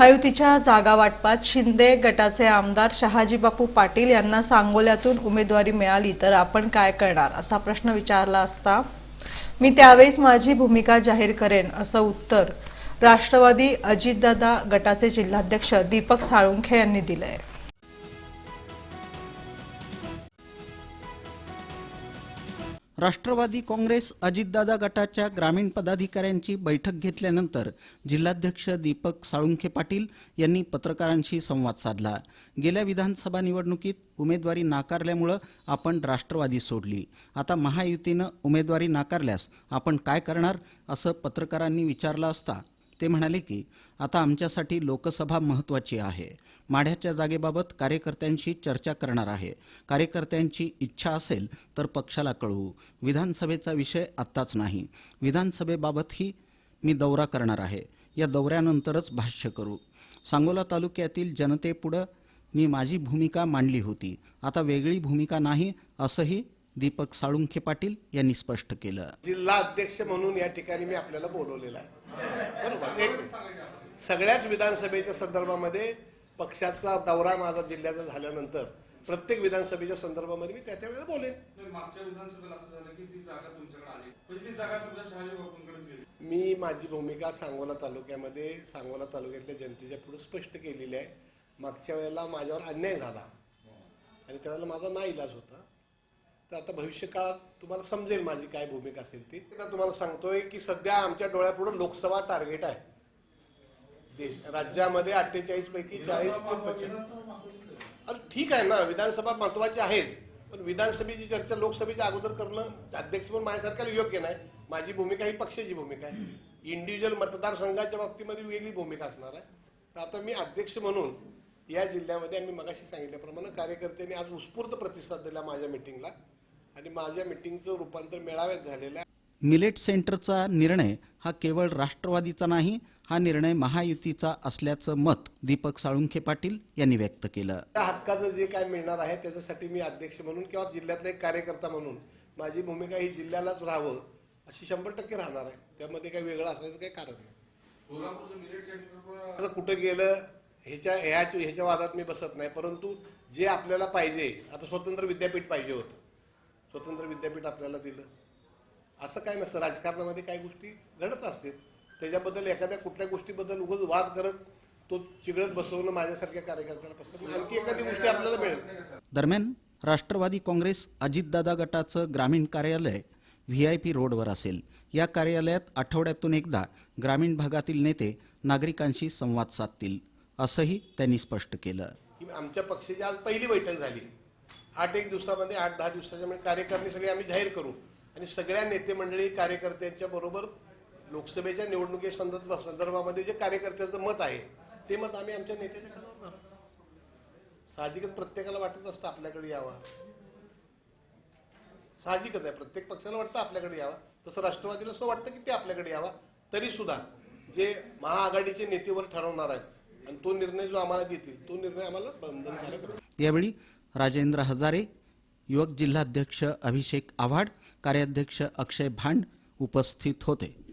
महायुतीच्या जागा वाटपात शिंदे गटाचे आमदार शहाजीबापू पाटील यांना सांगोल्यातून उमेदवारी मिळाली तर आपण काय करणार? असा प्रश्न विचारला असता मी त्यावेळेस माझी भूमिका जाहीर करेन असं उत्तर राष्ट्रवादी अजितदादा गटाचे जिल्हाध्यक्ष दीपक साळुंखे यांनी दिलंय. राष्ट्रवादी काँग्रेस अजितदादा गटाच्या ग्रामीण पदाधिकाऱ्यांची बैठक घेतल्यानंतर जिल्हाध्यक्ष दीपक साळुंखे पाटील यांनी पत्रकारांशी संवाद साधला. गेल्या विधानसभा निवडणुकीत उमेदवारी नाकारल्यामुळं आपण राष्ट्रवादी सोडली. आता महायुतीनं उमेदवारी नाकारल्यास आपण काय करणार असं पत्रकारांनी विचारलं असता ते म्हणाले की आता आमच्यासाठी लोकसभा महत्त्वाची आहे. माढ्याच्या जागेबाबत कार्यकर्त्यांशी चर्चा करणार आहे. कार्यकर्त्यांची इच्छा असेल तर पक्षाला कळवू. विधानसभेचा विषय आत्ताच नाही. विधानसभेबाबतही मी दौरा करणार आहे. या दौऱ्यानंतरच भाष्य करू. सांगोला तालुक्यातील जनतेपुढं मी माझी भूमिका मांडली होती. आता वेगळी भूमिका नाही असंही दीपक साळुंखे पाटील यांनी स्पष्ट केलं. जिल्हा अध्यक्ष म्हणून या ठिकाणी मी आपल्याला बोलवलेलं आहे. बरोबर? सगळ्याच विधानसभेच्या संदर्भामध्ये पक्षाचा दौरा माझा जिल्ह्याचा झाल्यानंतर प्रत्येक विधानसभेच्या संदर्भामध्ये मी त्या त्या वेळेला बोलेन. तर मागच्या विधानसभेला असं झालं की ती जागा तुमच्याकडे आली. म्हणजे ती जागा सुद्धा शहाजी बापूंकडेच गेली. मी माझी भूमिका सांगोला तालुक्यामध्ये सांगोला तालुक्यातल्या जनतेच्या पुढे स्पष्ट केलेली आहे. मागच्या वेळेला माझ्यावर अन्याय झाला. आणि त्यावेळेला माझा ना इलाज होता. तर आता भविष्य काळात तुम्हाला समजेल माझी काय भूमिका असेल ती. तुम्हाला सांगतोय की सध्या आमच्या डोळ्यापुढे लोकसभा टार्गेट आहे. देश राज्यामध्ये अठ्ठेचाळीस पैकी चाळीस अरे ठीक आहे ना विधानसभा महत्वाची आहेच. पण विधानसभेची चर्चा लोकसभेच्या अगोदर करणं अध्यक्ष पण माझ्यासारख्याला योग्य नाही. माझी भूमिका ही पक्षाची भूमिका आहे. इंडिव्हिज्युअल मतदारसंघाच्या बाबतीमध्ये वेगळी भूमिका असणार आहे. तर आता मी अध्यक्ष म्हणून या जिल्ह्यामध्ये आम्ही मगाशी सांगितल्याप्रमाणे कार्यकर्त्यांनी आज उत्स्फूर्त प्रतिसाद दिला माझ्या मिटिंगला आणि माझ्या मिटिंगचं रूपांतर मेळाव्यात झालेलं आहे. मिलेट सेंटरचा निर्णय हा केवळ राष्ट्रवादीचा नाही हा निर्णय महायुतीचा असल्याचं मत दीपक साळुंखे पाटील यांनी व्यक्त केलं. त्या हक्काचं जे काय मिळणार आहे त्याच्यासाठी मी अध्यक्ष म्हणून किंवा जिल्ह्यातला एक कार्यकर्ता म्हणून माझी भूमिका ही जिल्ह्यालाच राहावं अशी शंभर टक्के राहणार आहे. त्यामध्ये काही वेगळं असायचं काही कारण नाही. सोलापूरचं मिलेट सेंटर असं कुठं गेलं ह्याच्या ह्याच्या ह्याच्या वादात मी बसत नाही. परंतु जे आपल्याला पाहिजे आता स्वतंत्र विद्यापीठ पाहिजे होतं. स्वतंत्र विद्यापीठ आपल्याला दिलं. असं काय नसतं. राजकारणामध्ये काही गोष्टी घडत असतील. त्याच्याबद्दल एखाद्या कुठल्या गोष्टीबद्दल उगाच वाद करत तो चिघळत बसवणं माझ्यासारख्या कार्यकर्त्याला पसंत. आणखी एखादी गोष्टी आपल्याला मिळेल. दरम्यान राष्ट्रवादी काँग्रेस अजितदादा गटाचं ग्रामीण कार्यालय व्ही आय पी रोडवर असेल. या कार्यालयात आठवड्यातून एकदा ग्रामीण भागातील नेते नागरिकांशी संवाद साधतील असंही त्यांनी स्पष्ट केलं. की आमच्या पक्षाची आज पहिली बैठक झाली. आठ एक दिवसामध्ये आठ दहा दिवसाच्या कार्यकारिणी सगळे आम्ही जाहीर करू. आणि सगळ्या नेते मंडळी कार्यकर्त्यांच्या बरोबर लोकसभेच्या निवडणुकी संदर्भ संदर्भामध्ये जे कार्यकर्त्याचं मत आहे ते मत आम्ही आमच्या नेत्याच्या कानावर साहजिकच प्रत्येकाला वाटत असतं आपल्याकडे यावा. साहजिकच आहे. प्रत्येक पक्षाला वाटतं आपल्याकडे यावा. तसं राष्ट्रवादीला असं वाटतं की ते आपल्याकडे यावा. तरी सुद्धा जे महाआघाडीचे नेतेवर ठरवणार आहेत आणि तो निर्णय जो आम्हाला देतील तो निर्णय आम्हाला बंधनकारक यावेळी राजेंद्र हजारे युवक जिल्हाध्यक्ष अभिषेक आव्हाड कार्याध्यक्ष अक्षय भांड उपस्थित होते.